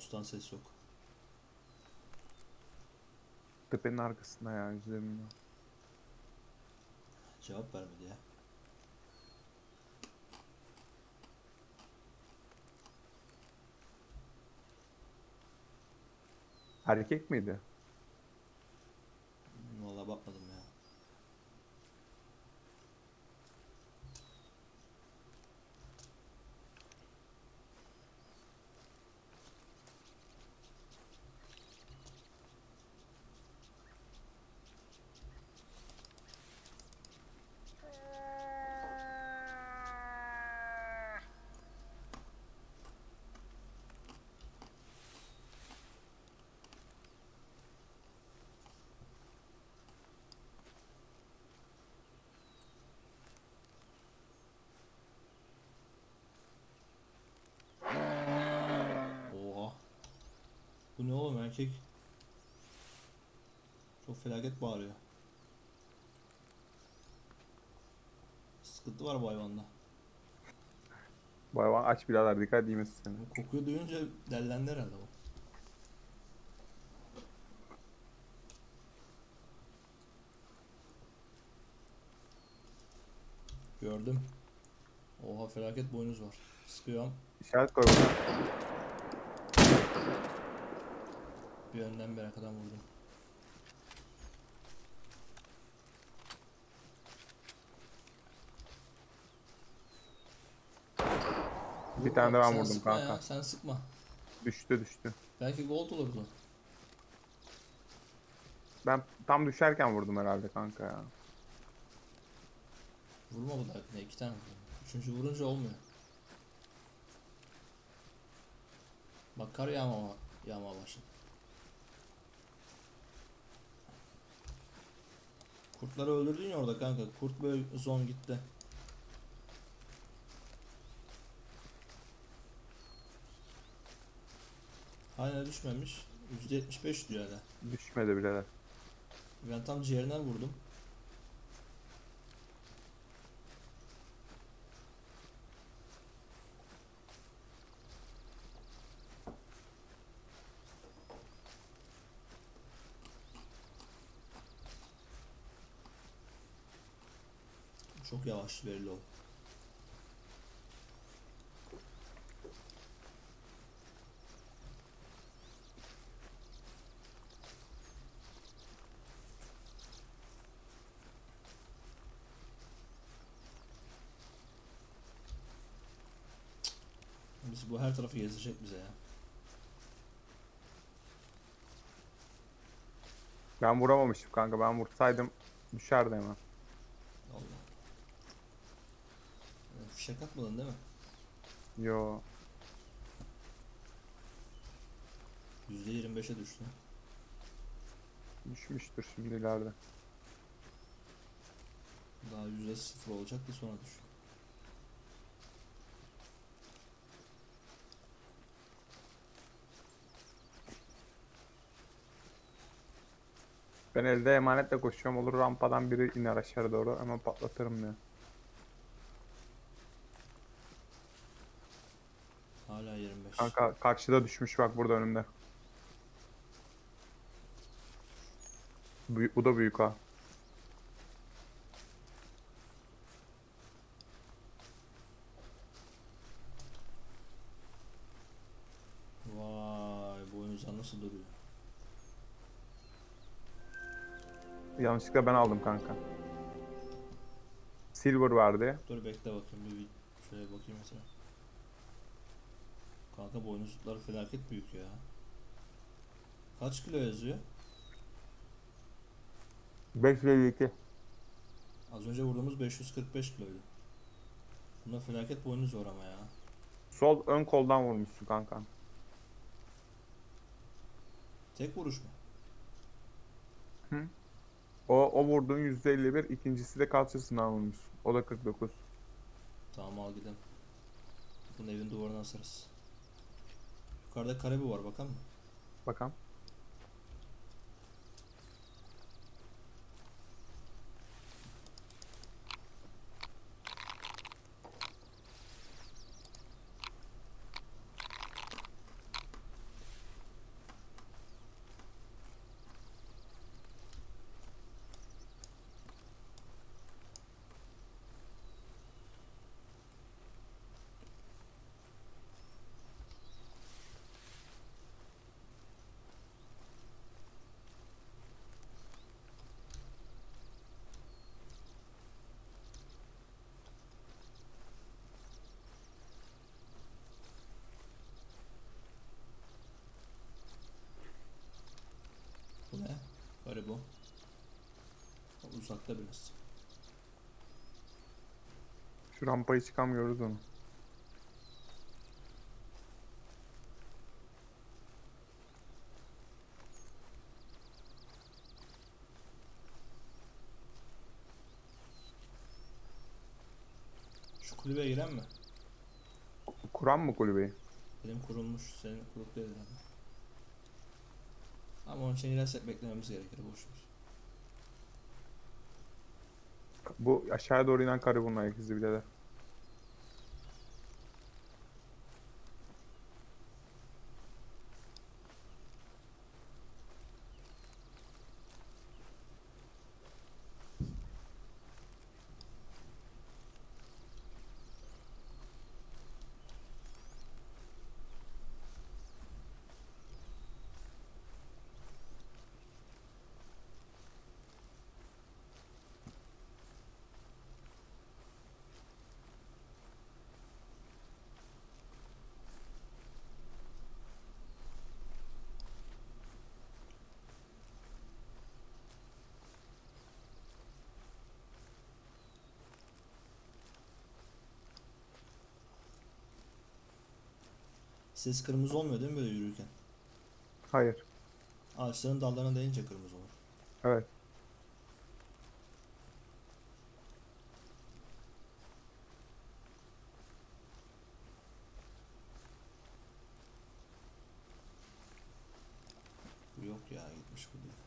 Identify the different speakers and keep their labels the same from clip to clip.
Speaker 1: Mouse'tan ses yok.
Speaker 2: Tepenin arkasında ya üzerinde.
Speaker 1: Cevap vermedi ya.
Speaker 2: Erkek miydi?
Speaker 1: Vallahi bakmadım ya. Oha. Bu ne oğlum erkek? Çok felaket bağırıyor. Sıkıntı var bu hayvanda.
Speaker 2: Bu hayvan aç birader dikkat edeyim seni.
Speaker 1: Kokuyu duyunca dellendi herhalde o. Gördüm. Oha felaket boynuz var. Sıkıyorum.
Speaker 2: İşaret koy bana.
Speaker 1: Bir önden bir arkadan vurdum.
Speaker 2: Bir tane de ben
Speaker 1: Sen
Speaker 2: vurdum
Speaker 1: sıkma
Speaker 2: kanka.
Speaker 1: Ya, sen sıkma.
Speaker 2: Düştü düştü.
Speaker 1: Belki gold olurdu.
Speaker 2: Ben tam düşerken vurdum herhalde kanka ya.
Speaker 1: Vurma bu dahakine iki tane vurdum. Üçüncü vurunca olmuyor. Bak kar yağmama, yağmaya başladı. Kurtları öldürdün ya orada kanka. Kurt böyle zon gitti. Hala düşmemiş. %75 diyor hala.
Speaker 2: Düşmedi birader.
Speaker 1: Ben tam ciğerinden vurdum. Yavaş verili o. Biz bu her tarafı gezecek bize ya.
Speaker 2: Ben vuramamışım kanka. Ben vursaydım düşerdi hemen.
Speaker 1: Allah. Ee, Fişek atmadın değil mi?
Speaker 2: Yo.
Speaker 1: %25'e düştü.
Speaker 2: Düşmüştür şimdi ileride.
Speaker 1: Daha %0 olacak da sonra düş.
Speaker 2: Ben elde emanetle koşuyorum. Olur rampadan biri iner aşağı doğru. Hemen patlatırım diyor.
Speaker 1: Hala 25.
Speaker 2: Kanka karşıda düşmüş bak burada önümde. Bu, bu da büyük ha.
Speaker 1: Vay boynuzlar nasıl duruyor.
Speaker 2: Yanlışlıkla ben aldım kanka. Silver verdi.
Speaker 1: Dur bekle bakayım bir şöyle bakayım mesela. Kanka boynuzluklar felaket büyük ya. Kaç kilo yazıyor?
Speaker 2: 552.
Speaker 1: Az önce vurduğumuz 545 kiloydu. Bunda felaket boynuz var ama ya.
Speaker 2: Sol ön koldan vurmuşsun kanka.
Speaker 1: Tek vuruş mu?
Speaker 2: O, o vurduğun %51. ikincisi de kalçasından vurmuşsun. O da 49.
Speaker 1: Tamam al gidelim. Bunu evin duvarına asarız. Yukarıda karabi var bakalım mı?
Speaker 2: Bakalım.
Speaker 1: Uzakta biraz.
Speaker 2: Şu rampayı çıkamıyoruz onu.
Speaker 1: Şu kulübeye giren mi?
Speaker 2: Kuran mı kulübeyi?
Speaker 1: Benim kurulmuş, senin kuruluk değil herhalde. Ama onun için girersek beklememiz gerekir boş
Speaker 2: Bu aşağıya doğru inen karı bunun ayak izi birader.
Speaker 1: Ses kırmızı olmuyor değil mi böyle yürürken?
Speaker 2: Hayır.
Speaker 1: Ağaçların dallarına değince kırmızı olur.
Speaker 2: Evet.
Speaker 1: Bu yok ya gitmiş bu değil.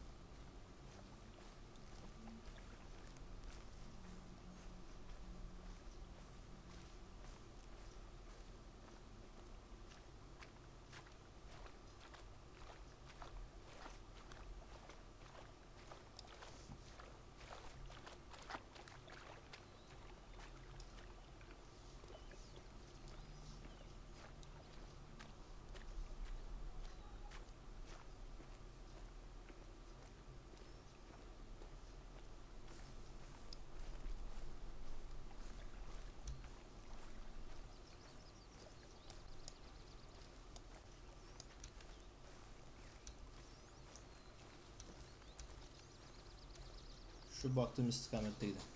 Speaker 1: Şu baktığım istikamette gidelim.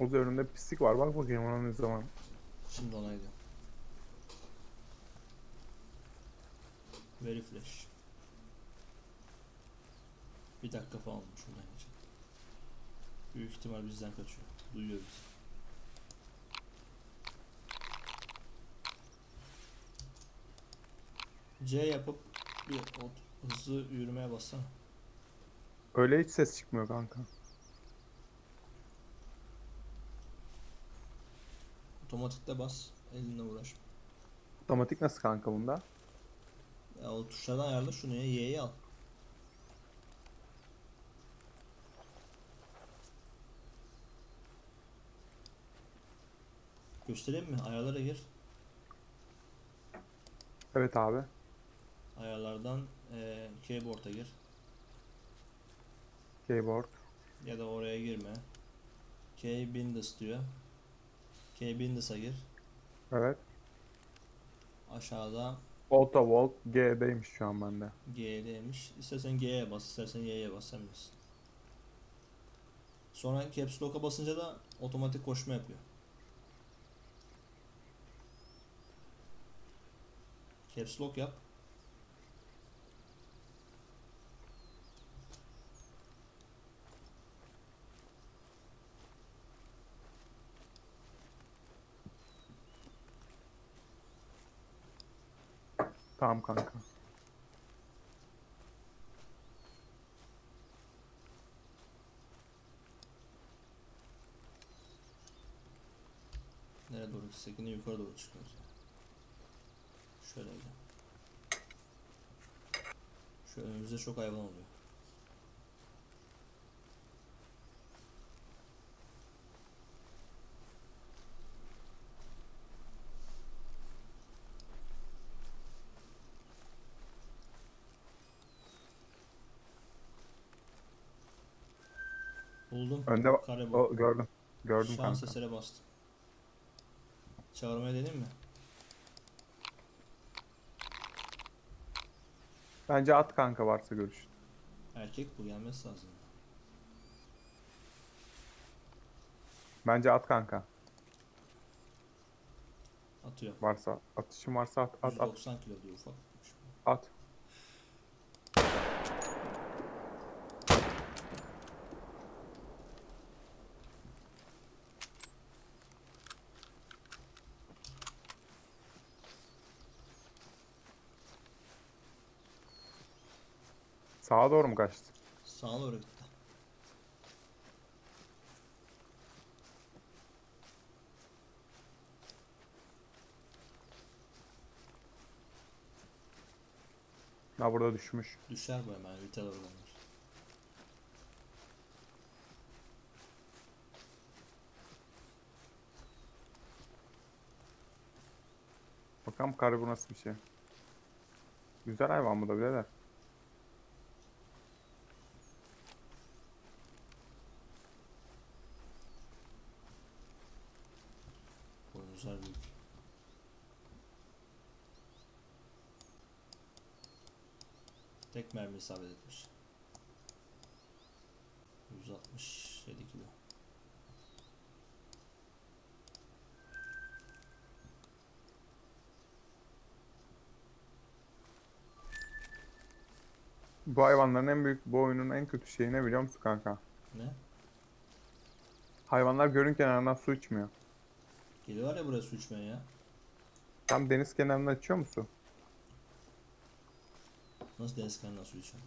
Speaker 2: O önünde pislik var. Bak bakayım ona ne zaman.
Speaker 1: Şimdi ona gidiyorum. Very flash. Bir dakika falan olmuş buradan geçen. Büyük ihtimal bizden kaçıyor. Duyuyor bizi. C yapıp bir hızlı yürümeye bassana.
Speaker 2: Öyle hiç ses çıkmıyor kanka.
Speaker 1: Otomatikte bas. Elinle uğraşma.
Speaker 2: Otomatik nasıl kanka bunda?
Speaker 1: Ya o tuşlardan ayarla şunu ya. Y'yi al. Göstereyim mi? Ayarlara gir.
Speaker 2: Evet abi.
Speaker 1: Ayarlardan eee keyboard'a gir.
Speaker 2: Keyboard.
Speaker 1: Ya da oraya girme. K-Bindes diyor. K-Bindes'a gir.
Speaker 2: Evet.
Speaker 1: Aşağıda
Speaker 2: Auto Volt G'deymiş şu an bende.
Speaker 1: G'deymiş. İstersen G'ye bas, istersen Y'ye bas sen bilirsin. Sonra Caps Lock'a basınca da otomatik koşma yapıyor. Caps Lock yap.
Speaker 2: Tamam kanka.
Speaker 1: Nereye doğru gitsek yine yukarı doğru çıkıyoruz. Şöyle gidelim. Şu önümüzde çok hayvan oluyor.
Speaker 2: Önde
Speaker 1: Kare
Speaker 2: o gördüm. Gördüm
Speaker 1: Şans
Speaker 2: kanka.
Speaker 1: esere bastım. Çağırmaya deneyim mi?
Speaker 2: Bence at kanka varsa görüş.
Speaker 1: Erkek bu gelmesi lazım.
Speaker 2: Bence at kanka.
Speaker 1: Atıyor.
Speaker 2: Varsa atışın varsa at at at
Speaker 1: 190 kilo diyor ufak.
Speaker 2: at. Sağa doğru mu kaçtı?
Speaker 1: Sağa doğru gitti.
Speaker 2: Ha burada düşmüş.
Speaker 1: Düşer bu hemen vitel oradanlar.
Speaker 2: Bakalım karı bu nasıl bir şey. Güzel hayvan bu da birader.
Speaker 1: Boynuzlar büyük. Tek mermi isabet etmiş. 167 kilo.
Speaker 2: Bu hayvanların en büyük, bu oyunun en kötü şeyi ne biliyor musun kanka?
Speaker 1: Ne?
Speaker 2: Hayvanlar gölün kenarından su içmiyor.
Speaker 1: Geliyorlar ya buraya su içmeye ya.
Speaker 2: Tam deniz kenarında içiyor musun?
Speaker 1: Nasıl deniz kenarından su içiyor?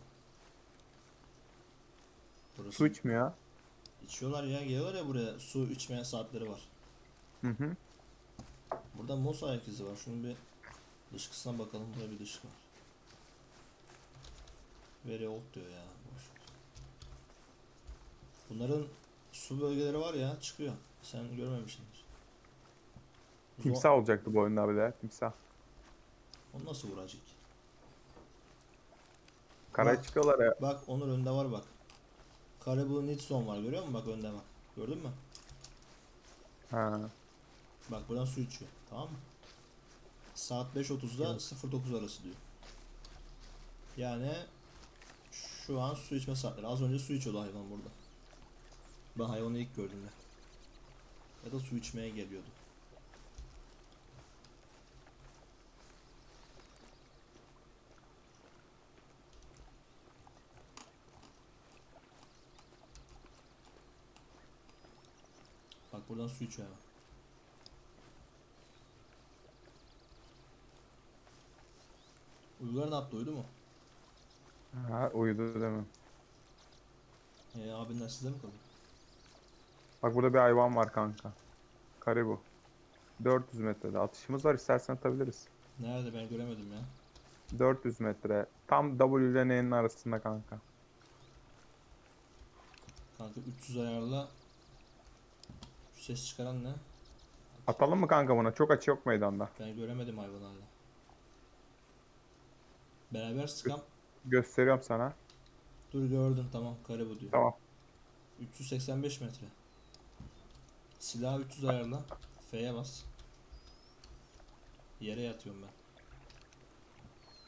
Speaker 1: Burası
Speaker 2: Su içmiyor.
Speaker 1: İçiyorlar ya geliyorlar ya buraya su içmeye saatleri var.
Speaker 2: Hı hı.
Speaker 1: Burada mos ayak izi var. Şunun bir dışkısına bakalım. Burada bir dışkı var. Very old diyor ya. Boş. Bunların su bölgeleri var ya çıkıyor. Sen görmemişsindir.
Speaker 2: Timsah olacaktı bu oyunda bile. Timsah.
Speaker 1: Onu nasıl vuracak?
Speaker 2: Karaya
Speaker 1: Bak.
Speaker 2: çıkıyorlar ya.
Speaker 1: Bak Onur önde var bak. Caribou Nitson var görüyor musun? Bak önde bak. Gördün mü?
Speaker 2: Ha.
Speaker 1: Bak buradan su içiyor. Tamam mı? Saat 5.30'da 09 arası diyor. Yani şu an su içme saatleri. Az önce su içiyordu hayvan burada. Ben hayvanı ilk gördüğümde. Ya da su içmeye geliyordu. Bak buradan su içiyor hayvan. Uygar ne yaptı uyudu mu?
Speaker 2: Ha uyudu mi?
Speaker 1: Ee, abinler sizde mi kalıyor?
Speaker 2: Bak burada bir hayvan var kanka. Karibu. 400 metrede. Atışımız var istersen atabiliriz.
Speaker 1: Nerede ben göremedim ya.
Speaker 2: 400 metre. Tam W ile N'nin arasında kanka.
Speaker 1: Kanka 300 ayarla. Ses çıkaran ne?
Speaker 2: Atalım mı kanka buna? Çok açı yok meydanda.
Speaker 1: Ben göremedim hayvanı hala. Beraber sıkam.
Speaker 2: Gösteriyorum sana.
Speaker 1: Dur gördüm tamam kare bu diyor.
Speaker 2: Tamam.
Speaker 1: 385 metre. Silah 300 ayarla. F'ye bas. Yere yatıyorum ben.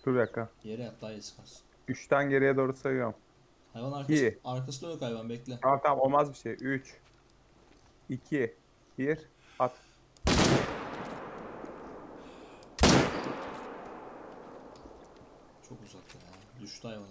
Speaker 2: Dur bir dakika.
Speaker 1: Yere yat daha iyi sıkarsın.
Speaker 2: 3'ten geriye doğru sayıyorum.
Speaker 1: Hayvan arkası,
Speaker 2: İyi.
Speaker 1: arkası dönük hayvan bekle.
Speaker 2: Tamam tamam olmaz bir şey. 3 2 1 at.
Speaker 1: Çok uzakta ya. Düştü hayvan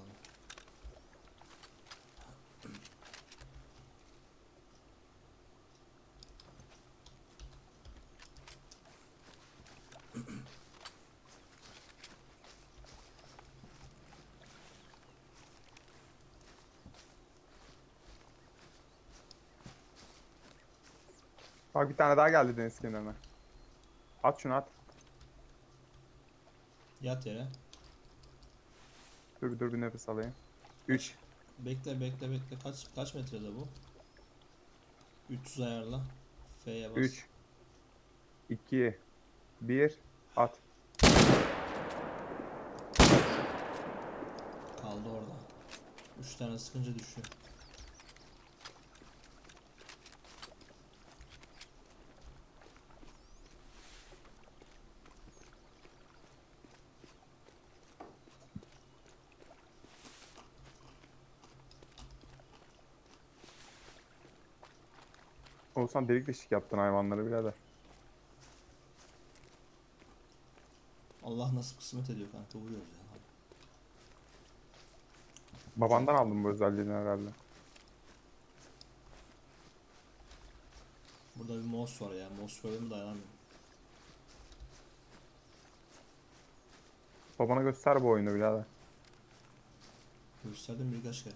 Speaker 2: Bak bir tane daha geldi deniz kenarına. At şunu at.
Speaker 1: Yat yere.
Speaker 2: Dur dur bir nefes alayım. 3.
Speaker 1: Bekle bekle bekle. Kaç kaç metrede bu? 300 ayarla. F'ye bas.
Speaker 2: 3. 2. 1. At.
Speaker 1: Kaldı orada. 3 tane sıkınca düşüyor.
Speaker 2: Olsan delik deşik yaptın hayvanları birader.
Speaker 1: Allah nasip kısmet ediyor kanka vuruyoruz ya.
Speaker 2: Babandan aldım bu özelliğini herhalde.
Speaker 1: Burada bir mouse var ya. Mouse problemi dayanamıyorum.
Speaker 2: Babana göster bu oyunu birader.
Speaker 1: Gösterdim birkaç kere.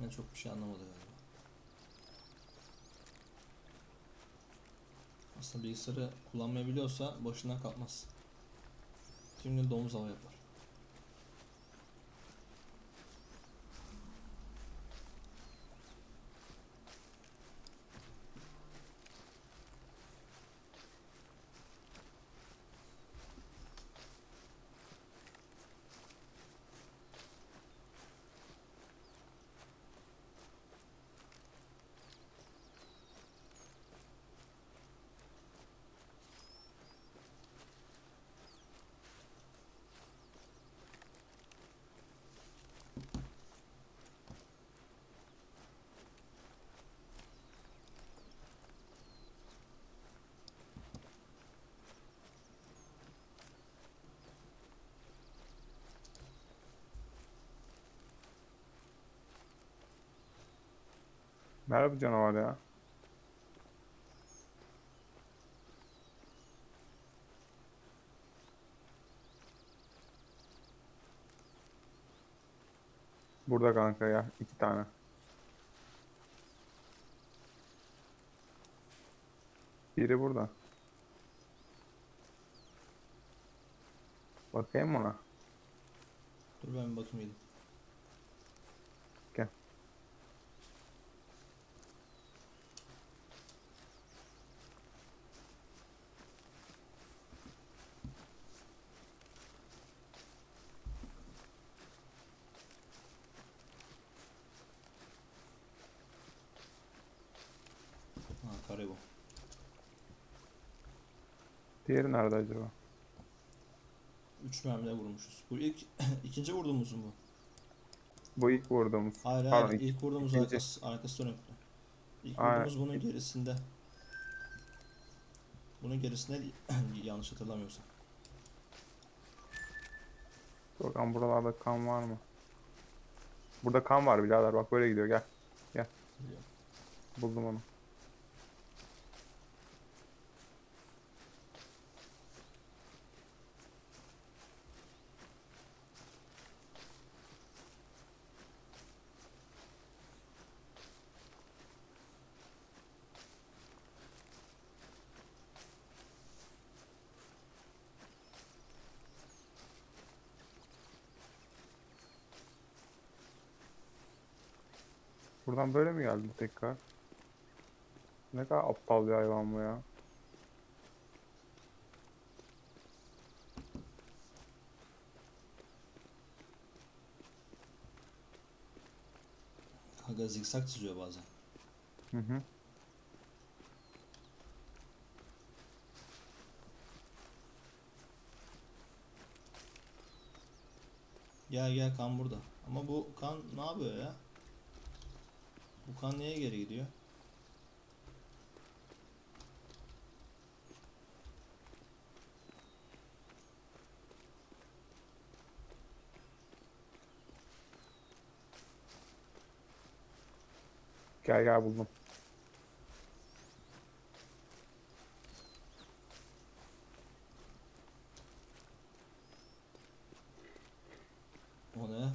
Speaker 1: Ne çok bir şey anlamadı galiba. Aslında bilgisayarı kullanmayı biliyorsa başından kalkmaz. Gün domuz hava yapar.
Speaker 2: Nerede bu canavar ya? Burada kanka ya. iki tane. Biri burada. Bakayım ona.
Speaker 1: Dur ben bir bakayım.
Speaker 2: Gel.
Speaker 1: Ha kare bu.
Speaker 2: Diğeri nerede acaba?
Speaker 1: 3 mermide vurmuşuz. Bu ilk ikinci vurduğumuz mu bu?
Speaker 2: Bu ilk vurduğumuz.
Speaker 1: Hayır
Speaker 2: Pardon,
Speaker 1: hayır
Speaker 2: ik-
Speaker 1: ilk vurduğumuz
Speaker 2: ikinci.
Speaker 1: arkası, arkası dönüktü. İlk
Speaker 2: Aynen.
Speaker 1: vurduğumuz bunun gerisinde. Bunun gerisinde yanlış hatırlamıyorsam.
Speaker 2: Bakalım buralarda kan var mı? Burada kan var birader bak böyle gidiyor gel.
Speaker 1: Biliyorum.
Speaker 2: Buldum onu. Buradan böyle mi geldi tekrar? Ne kadar aptal bir hayvan bu ya.
Speaker 1: Kanka zikzak çiziyor bazen.
Speaker 2: Hı hı.
Speaker 1: Gel gel kan burada. Ama bu kan ne yapıyor ya? Bu kan niye geri gidiyor?
Speaker 2: Gel gel buldum.
Speaker 1: O ne?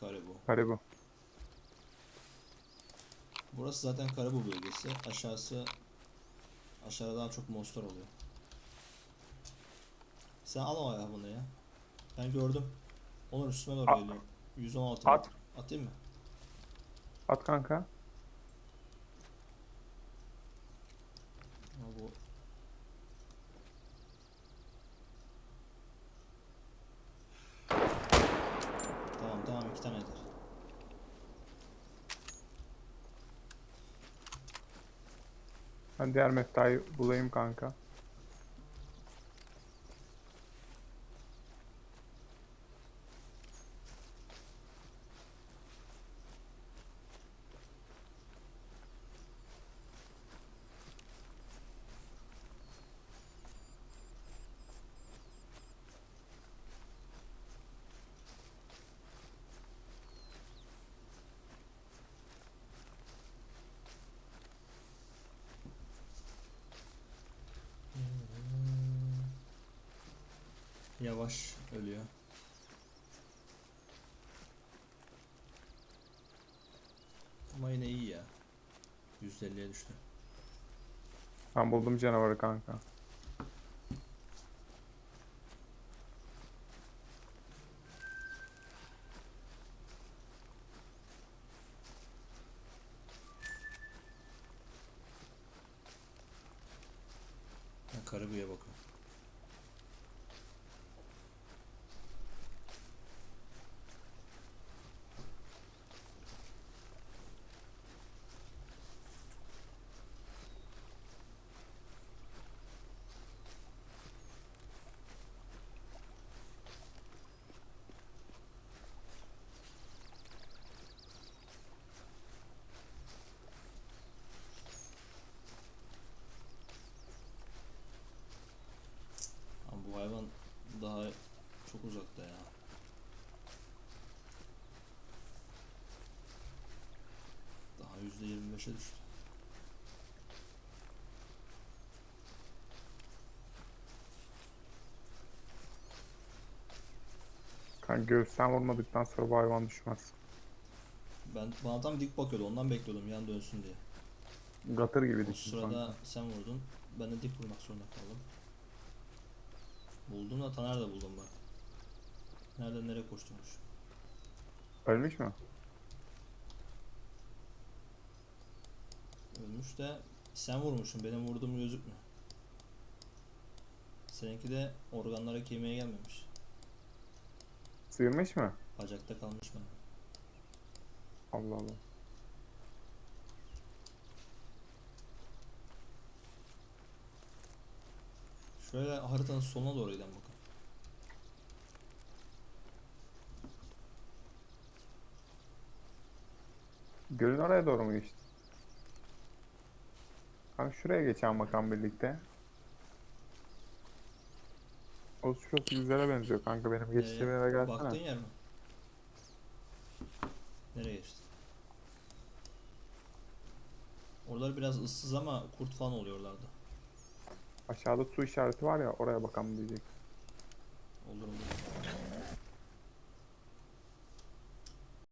Speaker 1: Kare bu.
Speaker 2: Karibu.
Speaker 1: Burası zaten Karabu bölgesi. Aşağısı Aşağıda daha çok monster oluyor. Sen al o ayağı bunu ya. Ben gördüm. Onur üstüme doğru geliyor. 116
Speaker 2: At.
Speaker 1: Atayım mı?
Speaker 2: At kanka.
Speaker 1: Ama bu Tamam tamam iki tane yeter.
Speaker 2: Ben diğer meftayı bulayım kanka.
Speaker 1: Yavaş ölüyor. Ama yine iyi ya. %50'ye düştü.
Speaker 2: Ben buldum canavarı kanka.
Speaker 1: Ben Karabüye bakıyorum. Ama bu hayvan daha çok uzakta ya. Daha %25'e düştü.
Speaker 2: Kanka göğüsten vurmadıktan sonra bu hayvan düşmez.
Speaker 1: Ben bana tam dik bakıyordu ondan bekliyordum yan dönsün diye.
Speaker 2: Gatır gibi
Speaker 1: O sırada
Speaker 2: kanka.
Speaker 1: sen vurdun. Ben de dik vurmak zorunda kaldım. Buldum da Taner de buldum bak. Nereden nereye koşturmuş.
Speaker 2: Ölmüş mü?
Speaker 1: De sen vurmuşsun benim vurduğum gözükmüyor. Seninki de organlara kemiğe gelmemiş.
Speaker 2: Sıyırmış mı?
Speaker 1: Bacakta kalmış bende.
Speaker 2: Allah Allah.
Speaker 1: Şöyle haritanın sonuna doğru gidelim bakalım.
Speaker 2: Gölün oraya doğru mu geçti? Kanka şuraya geçen bakalım birlikte. O şurası güzele benziyor kanka benim geçtiğim
Speaker 1: Nereye?
Speaker 2: eve gelsene.
Speaker 1: Baktığın yer mi? Nereye geçti? Oralar biraz ıssız ama kurt falan oluyor oralarda.
Speaker 2: Aşağıda su işareti var ya oraya bakalım diyecek.